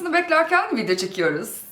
fırtınasını beklerken video çekiyoruz.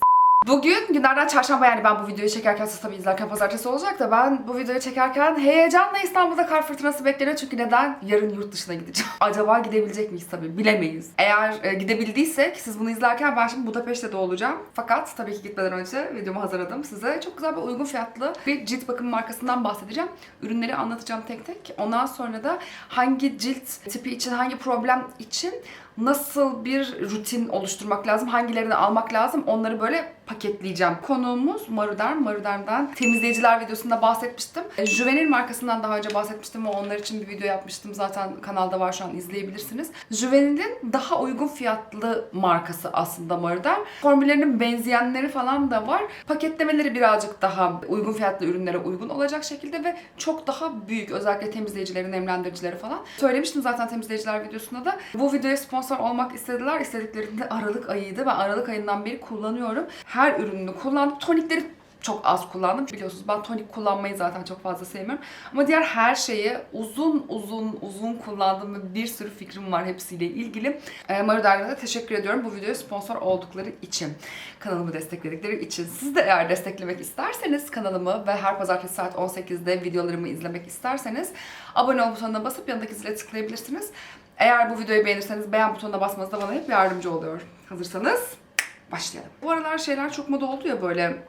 Bugün günlerden çarşamba yani ben bu videoyu çekerken siz tabii izlerken pazartesi olacak da ben bu videoyu çekerken heyecanla İstanbul'da kar fırtınası bekleniyor çünkü neden? Yarın yurt dışına gideceğim. Acaba gidebilecek miyiz tabii bilemeyiz. Eğer e, gidebildiysek siz bunu izlerken ben şimdi Budapeşte'de olacağım. Fakat tabii ki gitmeden önce videomu hazırladım size. Çok güzel bir uygun fiyatlı bir cilt bakım markasından bahsedeceğim. Ürünleri anlatacağım tek tek. Ondan sonra da hangi cilt tipi için, hangi problem için nasıl bir rutin oluşturmak lazım, hangilerini almak lazım onları böyle paketleyeceğim. Konuğumuz Maruderm. Maruderm'den temizleyiciler videosunda bahsetmiştim. E, Juvenil markasından daha önce bahsetmiştim ve onlar için bir video yapmıştım. Zaten kanalda var şu an izleyebilirsiniz. Juvenil'in daha uygun fiyatlı markası aslında Maruderm. Formüllerinin benzeyenleri falan da var. Paketlemeleri birazcık daha uygun fiyatlı ürünlere uygun olacak şekilde ve çok daha büyük özellikle temizleyicileri, nemlendiricileri falan. Söylemiştim zaten temizleyiciler videosunda da. Bu videoya sponsor olmak istediler. İstediklerinde Aralık ayıydı. Ben Aralık ayından beri kullanıyorum. Her ürününü kullandım. Tonikleri çok az kullandım. Biliyorsunuz ben tonik kullanmayı zaten çok fazla sevmiyorum. Ama diğer her şeyi uzun uzun uzun kullandım ve bir sürü fikrim var hepsiyle ilgili. E, Maruder'e de teşekkür ediyorum bu videoya sponsor oldukları için. Kanalımı destekledikleri için. Siz de eğer desteklemek isterseniz kanalımı ve her pazartesi saat 18'de videolarımı izlemek isterseniz abone ol butonuna basıp yanındaki zile tıklayabilirsiniz. Eğer bu videoyu beğenirseniz beğen butonuna basmanız da bana hep yardımcı oluyor. Hazırsanız başlayalım. Bu aralar şeyler çok moda oldu ya böyle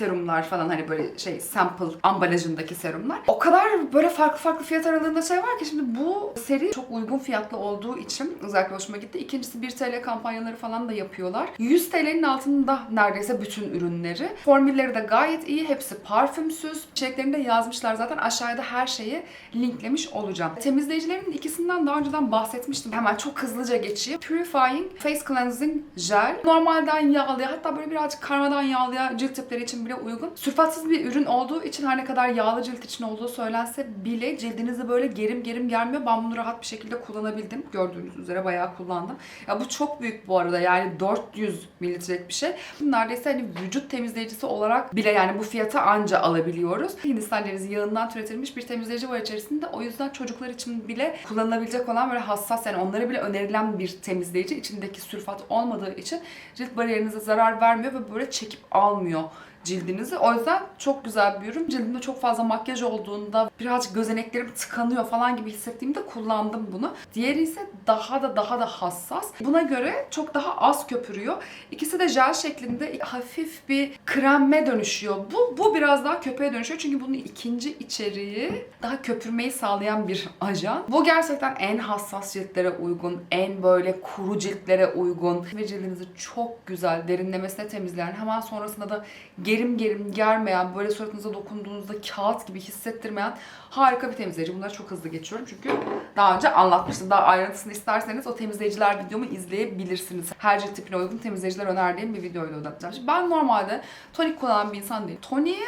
serumlar falan hani böyle şey sample ambalajındaki serumlar. O kadar böyle farklı farklı fiyat aralığında şey var ki şimdi bu seri çok uygun fiyatlı olduğu için özellikle hoşuma gitti. İkincisi 1 TL kampanyaları falan da yapıyorlar. 100 TL'nin altında neredeyse bütün ürünleri. Formülleri de gayet iyi. Hepsi parfümsüz. İçeriklerinde yazmışlar zaten. Aşağıda her şeyi linklemiş olacağım. Temizleyicilerin ikisinden daha önceden bahsetmiştim. Hemen çok hızlıca geçeyim. Purifying Face Cleansing Gel. Normalden yağlıya hatta böyle birazcık karmadan yağlıya cilt tipleri için bile uygun. Sülfatsız bir ürün olduğu için her ne kadar yağlı cilt için olduğu söylense bile cildinizi böyle gerim gerim gelmiyor. Ben bunu rahat bir şekilde kullanabildim. Gördüğünüz üzere bayağı kullandım. Ya bu çok büyük bu arada yani 400 mililitrelik bir şey. Neredeyse hani vücut temizleyicisi olarak bile yani bu fiyata anca alabiliyoruz. Hindistan cevizi yağından türetilmiş bir temizleyici var içerisinde. O yüzden çocuklar için bile kullanılabilecek olan böyle hassas yani onlara bile önerilen bir temizleyici. İçindeki sülfat olmadığı için cilt bariyerinize zarar vermiyor ve böyle çekip almıyor cildinizi. O yüzden çok güzel bir ürün. Cildimde çok fazla makyaj olduğunda birazcık gözeneklerim tıkanıyor falan gibi hissettiğimde kullandım bunu. Diğeri ise daha da daha da hassas. Buna göre çok daha az köpürüyor. İkisi de jel şeklinde hafif bir kremme dönüşüyor. Bu bu biraz daha köpüğe dönüşüyor çünkü bunun ikinci içeriği daha köpürmeyi sağlayan bir ajan. Bu gerçekten en hassas ciltlere uygun, en böyle kuru ciltlere uygun ve cildinizi çok güzel derinlemesine temizleyen, hemen sonrasında da gerim gerim germeyen, böyle suratınıza dokunduğunuzda kağıt gibi hissettirmeyen harika bir temizleyici. Bunları çok hızlı geçiyorum çünkü daha önce anlatmıştım. Daha ayrıntısını isterseniz o temizleyiciler videomu izleyebilirsiniz. Her cilt tipine uygun temizleyiciler önerdiğim bir videoyla oynatacağım. Şimdi ben normalde tonik kullanan bir insan değilim. Toniğe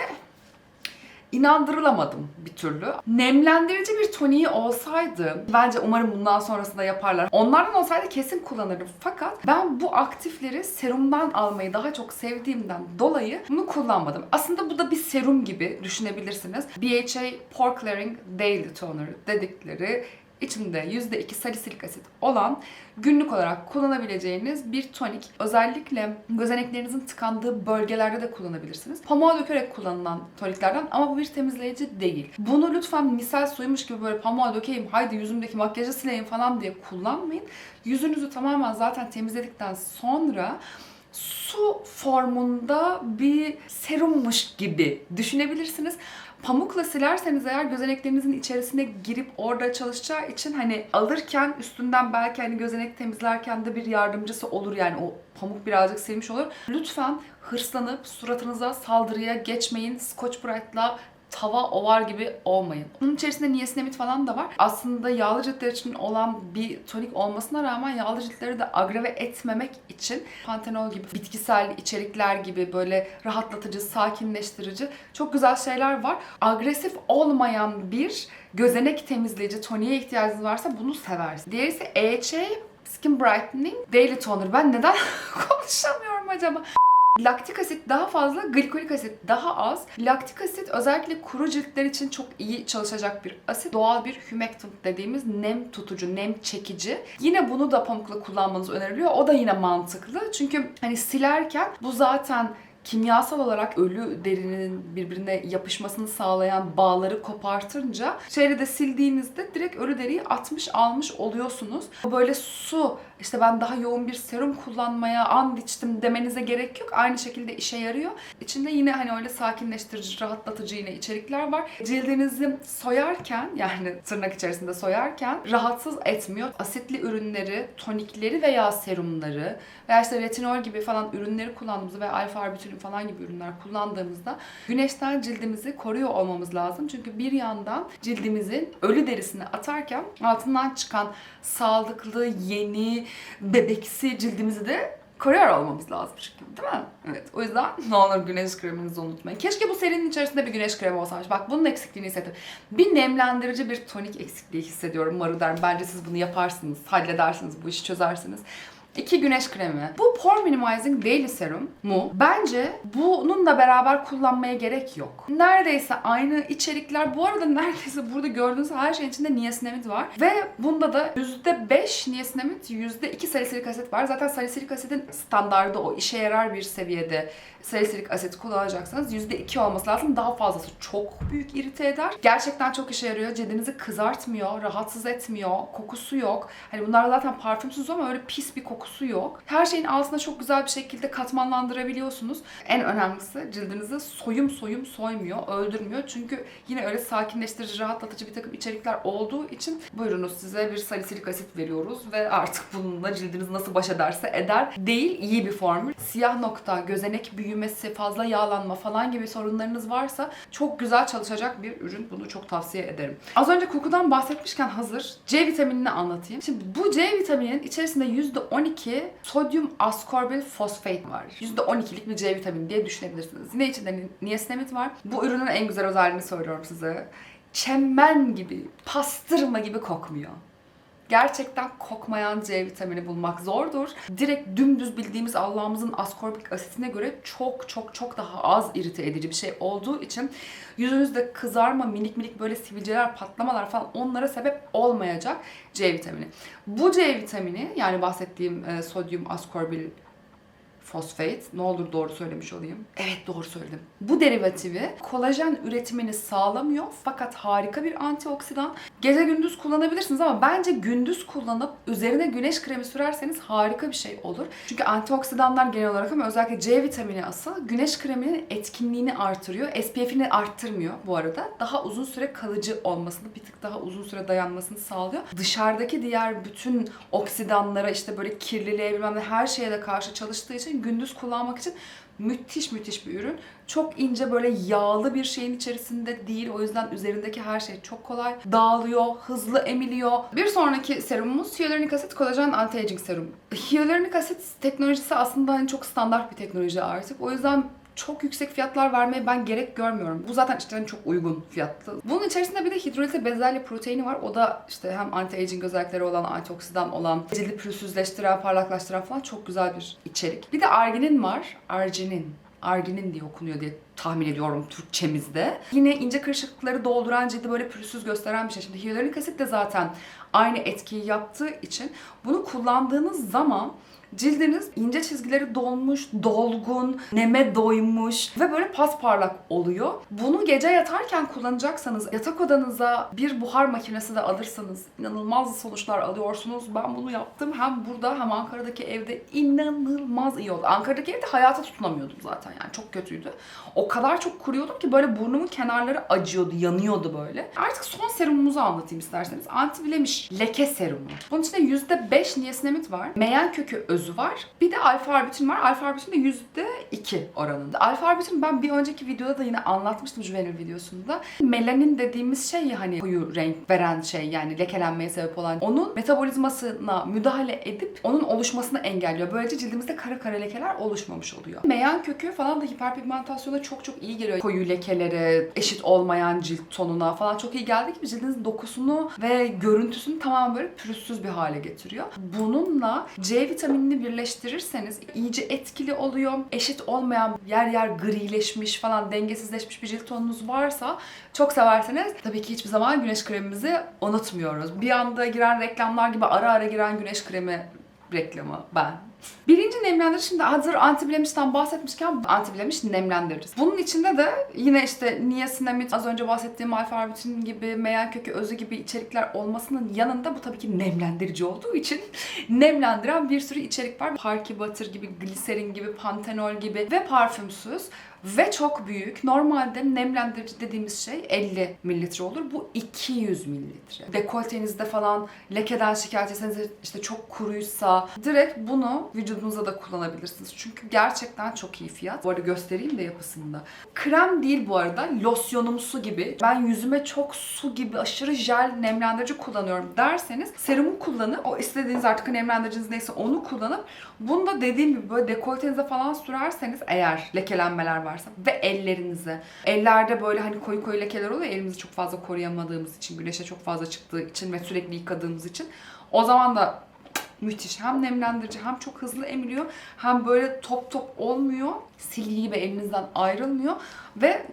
inandırılamadım bir türlü. Nemlendirici bir toniği olsaydı, bence umarım bundan sonrasında yaparlar. Onlardan olsaydı kesin kullanırım. Fakat ben bu aktifleri serumdan almayı daha çok sevdiğimden dolayı bunu kullanmadım. Aslında bu da bir serum gibi düşünebilirsiniz. BHA Pore Clearing Daily Toner dedikleri içinde %2 salisilik asit olan günlük olarak kullanabileceğiniz bir tonik. Özellikle gözeneklerinizin tıkandığı bölgelerde de kullanabilirsiniz. Pamuğa dökerek kullanılan toniklerden ama bu bir temizleyici değil. Bunu lütfen misal suymuş gibi böyle pamuğa dökeyim, haydi yüzümdeki makyajı sileyim falan diye kullanmayın. Yüzünüzü tamamen zaten temizledikten sonra su formunda bir serummuş gibi düşünebilirsiniz. Pamukla silerseniz eğer gözeneklerinizin içerisine girip orada çalışacağı için hani alırken üstünden belki hani gözenek temizlerken de bir yardımcısı olur yani o pamuk birazcık silmiş olur. Lütfen hırslanıp suratınıza saldırıya geçmeyin. Scotch Brite'la tava ovar gibi olmayın. Bunun içerisinde niasinamid falan da var. Aslında yağlı ciltler için olan bir tonik olmasına rağmen yağlı ciltleri de agrave etmemek için pantenol gibi bitkisel içerikler gibi böyle rahatlatıcı, sakinleştirici çok güzel şeyler var. Agresif olmayan bir gözenek temizleyici toniğe ihtiyacınız varsa bunu seversiniz. Diğeri ise EHA Skin Brightening Daily Toner. Ben neden konuşamıyorum acaba? Laktik asit daha fazla, glikolik asit daha az. Laktik asit özellikle kuru ciltler için çok iyi çalışacak bir asit. Doğal bir humectant dediğimiz nem tutucu, nem çekici. Yine bunu da pamukla kullanmanız öneriliyor. O da yine mantıklı. Çünkü hani silerken bu zaten kimyasal olarak ölü derinin birbirine yapışmasını sağlayan bağları kopartınca şeyle de sildiğinizde direkt ölü deriyi atmış almış oluyorsunuz. Böyle su işte ben daha yoğun bir serum kullanmaya and içtim demenize gerek yok. Aynı şekilde işe yarıyor. İçinde yine hani öyle sakinleştirici, rahatlatıcı yine içerikler var. Cildinizi soyarken yani tırnak içerisinde soyarken rahatsız etmiyor. Asitli ürünleri, tonikleri veya serumları veya işte retinol gibi falan ürünleri kullandığımızda veya alfa arbutinin falan gibi ürünler kullandığımızda güneşten cildimizi koruyor olmamız lazım. Çünkü bir yandan cildimizin ölü derisini atarken altından çıkan sağlıklı, yeni, bebeksi cildimizi de koruyor olmamız lazım çünkü değil mi? Evet. O yüzden ne olur güneş kreminizi unutmayın. Keşke bu serinin içerisinde bir güneş kremi olsaymış. Bak bunun eksikliğini hissettim. Bir nemlendirici bir tonik eksikliği hissediyorum Marudern. Bence siz bunu yaparsınız, halledersiniz, bu işi çözersiniz. İki güneş kremi. Bu Pore Minimizing Daily Serum mu? Bence bununla beraber kullanmaya gerek yok. Neredeyse aynı içerikler. Bu arada neredeyse burada gördüğünüz her şeyin içinde niasinamid var. Ve bunda da %5 niasinamid, %2 salisilik asit var. Zaten salisilik asitin standardı o. işe yarar bir seviyede salisilik asit kullanacaksanız %2 olması lazım. Daha fazlası çok büyük irite eder. Gerçekten çok işe yarıyor. Cildinizi kızartmıyor, rahatsız etmiyor, kokusu yok. Hani bunlar zaten parfümsüz ama öyle pis bir kokusu yok. Her şeyin altına çok güzel bir şekilde katmanlandırabiliyorsunuz. En önemlisi cildinizi soyum soyum soymuyor, öldürmüyor. Çünkü yine öyle sakinleştirici, rahatlatıcı bir takım içerikler olduğu için buyurunuz size bir salisilik asit veriyoruz ve artık bununla cildiniz nasıl baş ederse eder. Değil, iyi bir formül. Siyah nokta, gözenek büyümesi, fazla yağlanma falan gibi sorunlarınız varsa çok güzel çalışacak bir ürün. Bunu çok tavsiye ederim. Az önce kokudan bahsetmişken hazır C vitaminini anlatayım. Şimdi bu C vitamininin içerisinde %12 sodyum askorbil fosfat var. %12'lik bir C vitamini diye düşünebilirsiniz. Yine içinde ni- niasinamid var. Bu ürünün en güzel özelliğini söylüyorum size. Çemen gibi, pastırma gibi kokmuyor. Gerçekten kokmayan C vitamini bulmak zordur. Direkt dümdüz bildiğimiz Allah'ımızın askorbik asitine göre çok çok çok daha az irite edici bir şey olduğu için yüzünüzde kızarma, minik minik böyle sivilceler, patlamalar falan onlara sebep olmayacak C vitamini. Bu C vitamini yani bahsettiğim e, sodyum askorbil fosfat. Ne olur doğru söylemiş olayım. Evet doğru söyledim. Bu derivatifi kolajen üretimini sağlamıyor fakat harika bir antioksidan. Gece gündüz kullanabilirsiniz ama bence gündüz kullanıp üzerine güneş kremi sürerseniz harika bir şey olur. Çünkü antioksidanlar genel olarak ama özellikle C vitamini asıl güneş kreminin etkinliğini artırıyor. SPF'ini arttırmıyor bu arada. Daha uzun süre kalıcı olmasını, bir tık daha uzun süre dayanmasını sağlıyor. Dışarıdaki diğer bütün oksidanlara işte böyle kirliliğe bilmem ne her şeye de karşı çalıştığı için gündüz kullanmak için müthiş müthiş bir ürün. Çok ince böyle yağlı bir şeyin içerisinde değil. O yüzden üzerindeki her şey çok kolay dağılıyor, hızlı emiliyor. Bir sonraki serumumuz hyaluronik asit kolajen anti-aging serum. Hyaluronik asit teknolojisi aslında hani çok standart bir teknoloji artık. O yüzden çok yüksek fiyatlar vermeye ben gerek görmüyorum. Bu zaten işte çok uygun fiyatlı. Bunun içerisinde bir de hidrolize bezelye proteini var. O da işte hem anti-aging özellikleri olan, antioksidan olan, cildi pürüzsüzleştiren, parlaklaştıran falan çok güzel bir içerik. Bir de arginin var. Arginin. Arginin diye okunuyor diye tahmin ediyorum Türkçemizde. Yine ince kırışıklıkları dolduran cildi böyle pürüzsüz gösteren bir şey. Şimdi hyaluronik asit de zaten aynı etkiyi yaptığı için bunu kullandığınız zaman Cildiniz ince çizgileri dolmuş, dolgun, neme doymuş ve böyle pasparlak oluyor. Bunu gece yatarken kullanacaksanız yatak odanıza bir buhar makinesi de alırsanız inanılmaz sonuçlar alıyorsunuz. Ben bunu yaptım hem burada hem Ankara'daki evde inanılmaz iyi oldu. Ankara'daki evde hayata tutunamıyordum zaten yani çok kötüydü. O kadar çok kuruyordum ki böyle burnumun kenarları acıyordu, yanıyordu böyle. Artık son serumumuzu anlatayım isterseniz. Anti-blemiş leke serumu. Bunun içinde %5 niasinamid var. Meyen kökü özü var. Bir de alfa arbutin var. Alfa arbutin de %2 oranında. Alfa arbutin ben bir önceki videoda da yine anlatmıştım Juvenil videosunda. Melanin dediğimiz şey ya hani koyu renk veren şey yani lekelenmeye sebep olan. Onun metabolizmasına müdahale edip onun oluşmasını engelliyor. Böylece cildimizde kara kara lekeler oluşmamış oluyor. Meyan kökü falan da hiperpigmentasyona çok çok iyi geliyor. Koyu lekelere, eşit olmayan cilt tonuna falan çok iyi geldiği gibi cildinizin dokusunu ve görüntüsünü tamamen böyle pürüzsüz bir hale getiriyor. Bununla C vitaminini birleştirirseniz iyice etkili oluyor. Eşit olmayan yer yer grileşmiş falan dengesizleşmiş bir cilt tonunuz varsa çok severseniz tabii ki hiçbir zaman güneş kremimizi unutmuyoruz. Bir anda giren reklamlar gibi ara ara giren güneş kremi reklamı ben. Birinci nemlendirici şimdi hazır antiblemişten bahsetmişken antiblemiş nemlendiririz. Bunun içinde de yine işte niacinamid, az önce bahsettiğim alfa-arbutin gibi, meyan kökü özü gibi içerikler olmasının yanında bu tabii ki nemlendirici olduğu için nemlendiren bir sürü içerik var. Parky Butter gibi, gliserin gibi, pantenol gibi ve parfümsüz ve çok büyük. Normalde nemlendirici dediğimiz şey 50 mililitre olur. Bu 200 mililitre. Dekoltenizde falan lekeden şikayet etseniz işte çok kuruysa direkt bunu vücudunuza da kullanabilirsiniz. Çünkü gerçekten çok iyi fiyat. Bu arada göstereyim de yapısında. Krem değil bu arada. Losyonumsu gibi. Ben yüzüme çok su gibi aşırı jel nemlendirici kullanıyorum derseniz serumu kullanıp o istediğiniz artık nemlendiriciniz neyse onu kullanıp bunu da dediğim gibi böyle dekoltenize falan sürerseniz eğer lekelenmeler varsa ve ellerinize. Ellerde böyle hani koyu koyu lekeler oluyor elimizi çok fazla koruyamadığımız için, güneşe çok fazla çıktığı için ve sürekli yıkadığımız için. O zaman da müthiş. Hem nemlendirici hem çok hızlı emiliyor. Hem böyle top top olmuyor. Silgi gibi elinizden ayrılmıyor. Ve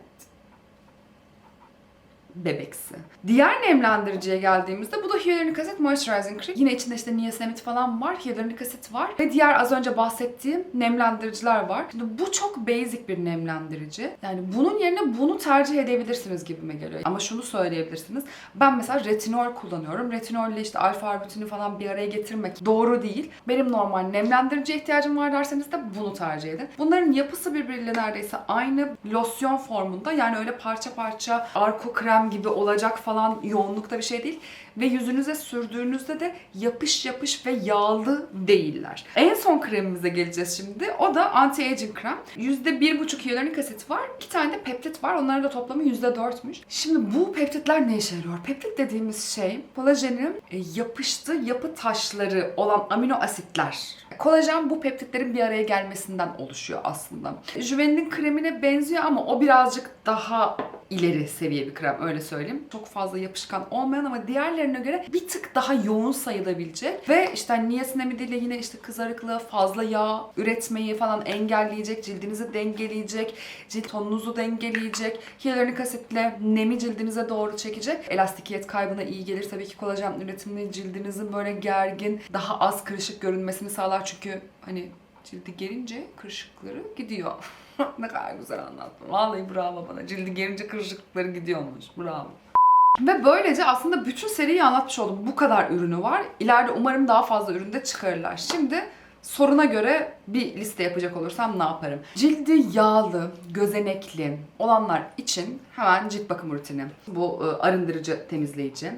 bebeksi. Diğer nemlendiriciye geldiğimizde bu da hyaluronik asit moisturizing cream. Yine içinde işte niacinamid falan var, hyaluronik asit var ve diğer az önce bahsettiğim nemlendiriciler var. Şimdi bu çok basic bir nemlendirici. Yani bunun yerine bunu tercih edebilirsiniz gibime geliyor. Ama şunu söyleyebilirsiniz. Ben mesela retinol kullanıyorum. Retinol ile işte alfa arbutini falan bir araya getirmek doğru değil. Benim normal nemlendiriciye ihtiyacım var derseniz de bunu tercih edin. Bunların yapısı birbiriyle neredeyse aynı losyon formunda. Yani öyle parça parça arko krem gibi olacak falan yoğunlukta bir şey değil. Ve yüzünüze sürdüğünüzde de yapış yapış ve yağlı değiller. En son kremimize geleceğiz şimdi. O da anti-aging krem. %1,5 hyaluronik asit var. İki tane de peptit var. Onların da toplamı %4'müş. Şimdi bu peptitler ne işe yarıyor? Peptit dediğimiz şey kolajenin e, yapıştığı yapı taşları olan amino asitler. Kolajen bu peptitlerin bir araya gelmesinden oluşuyor aslında. Juvenil'in kremine benziyor ama o birazcık daha ileri seviye bir krem öyle söyleyeyim. Çok fazla yapışkan olmayan ama diğerlerine göre bir tık daha yoğun sayılabilecek ve işte hani niacinamid ile yine işte kızarıklığı, fazla yağ üretmeyi falan engelleyecek, cildinizi dengeleyecek, cilt tonunuzu dengeleyecek, hyaluronik asitle nemi cildinize doğru çekecek. Elastikiyet kaybına iyi gelir. Tabii ki kolajen üretimini cildinizin böyle gergin, daha az kırışık görünmesini sağlar çünkü hani cildi gerince kırışıkları gidiyor. ne kadar güzel anlattın. Vallahi bravo bana. Cildi gerince kırışıklıkları gidiyormuş. Bravo. Ve böylece aslında bütün seriyi anlatmış oldum. Bu kadar ürünü var. İleride umarım daha fazla ürün de çıkarırlar. Şimdi soruna göre bir liste yapacak olursam ne yaparım? Cildi yağlı, gözenekli olanlar için hemen cilt bakım rutini. Bu e, arındırıcı, temizleyici.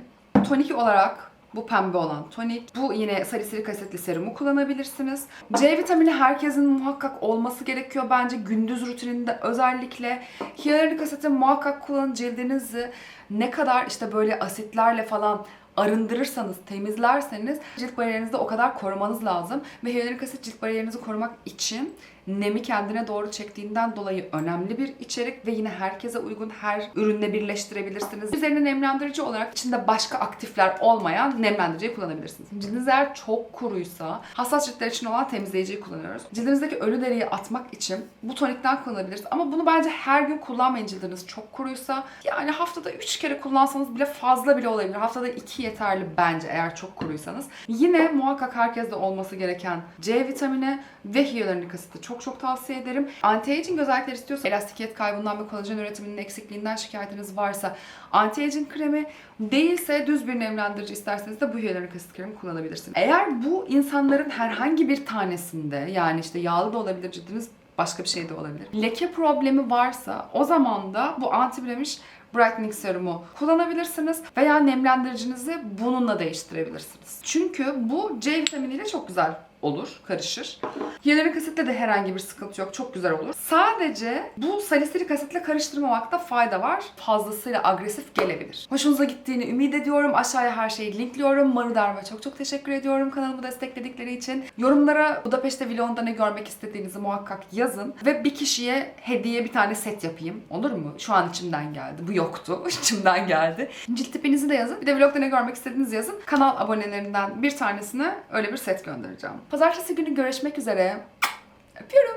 Tonik olarak bu pembe olan tonik. Bu yine salisilik asitli serumu kullanabilirsiniz. C vitamini herkesin muhakkak olması gerekiyor bence gündüz rutininde özellikle. Hyaluronik asiti muhakkak kullanın cildinizi ne kadar işte böyle asitlerle falan arındırırsanız, temizlerseniz cilt bariyerinizi de o kadar korumanız lazım. Ve hyaluronik asit cilt bariyerinizi korumak için nemi kendine doğru çektiğinden dolayı önemli bir içerik ve yine herkese uygun her ürünle birleştirebilirsiniz. Üzerine nemlendirici olarak içinde başka aktifler olmayan nemlendiriciyi kullanabilirsiniz. Cildiniz eğer çok kuruysa hassas ciltler için olan temizleyiciyi kullanıyoruz. Cildinizdeki ölü deriyi atmak için bu tonikten kullanabiliriz. Ama bunu bence her gün kullanmayın cildiniz çok kuruysa. Yani haftada 3 kere kullansanız bile fazla bile olabilir. Haftada 2 yeterli bence eğer çok kuruysanız. Yine muhakkak herkeste olması gereken C vitamini ve hyaluronik asiti çok çok tavsiye ederim. Anti-aging özellikler istiyorsanız elastikiyet kaybından ve kolajen üretiminin eksikliğinden şikayetiniz varsa anti-aging kremi değilse düz bir nemlendirici isterseniz de bu hyaluronik asit kremi kullanabilirsiniz. Eğer bu insanların herhangi bir tanesinde yani işte yağlı da olabilir cildiniz başka bir şey de olabilir. Leke problemi varsa o zaman da bu anti blemiş brightening serumu kullanabilirsiniz veya nemlendiricinizi bununla değiştirebilirsiniz. Çünkü bu C vitaminiyle çok güzel olur, karışır. Hyaluronik asitle de herhangi bir sıkıntı yok. Çok güzel olur. Sadece bu salisilik asitle karıştırmamakta fayda var. Fazlasıyla agresif gelebilir. Hoşunuza gittiğini ümit ediyorum. Aşağıya her şeyi linkliyorum. Maru Derme çok çok teşekkür ediyorum kanalımı destekledikleri için. Yorumlara Budapeşte vlogunda ne görmek istediğinizi muhakkak yazın. Ve bir kişiye hediye bir tane set yapayım. Olur mu? Şu an içimden geldi. Bu yoktu. İçimden geldi. Cilt tipinizi de yazın. Bir de vlogda ne görmek istediğinizi yazın. Kanal abonelerinden bir tanesine öyle bir set göndereceğim. Pazartesi günü görüşmek üzere. Öpüyorum.